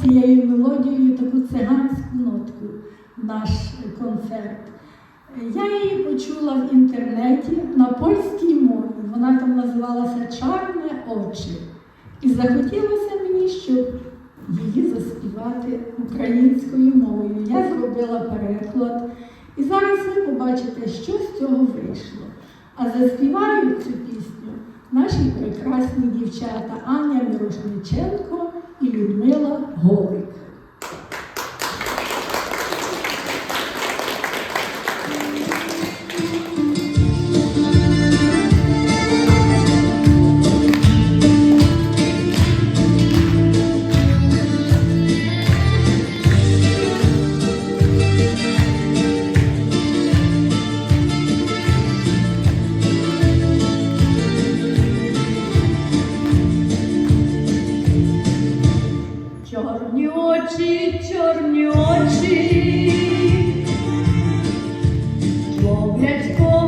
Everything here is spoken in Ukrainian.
цією мелодією таку циганську нотку наш концерт. Я її почула в інтернеті на польській мові. Вона там називалася Чарне очі. І захотілося мені, щоб її заспівати українською мовою. Я зробила переклад. І зараз ви побачите, що з цього вийшло. А заспівають цю пісню наші прекрасні дівчата Аня Мірошниченко і Людмила Голик. очі, чорні очі, ловлять.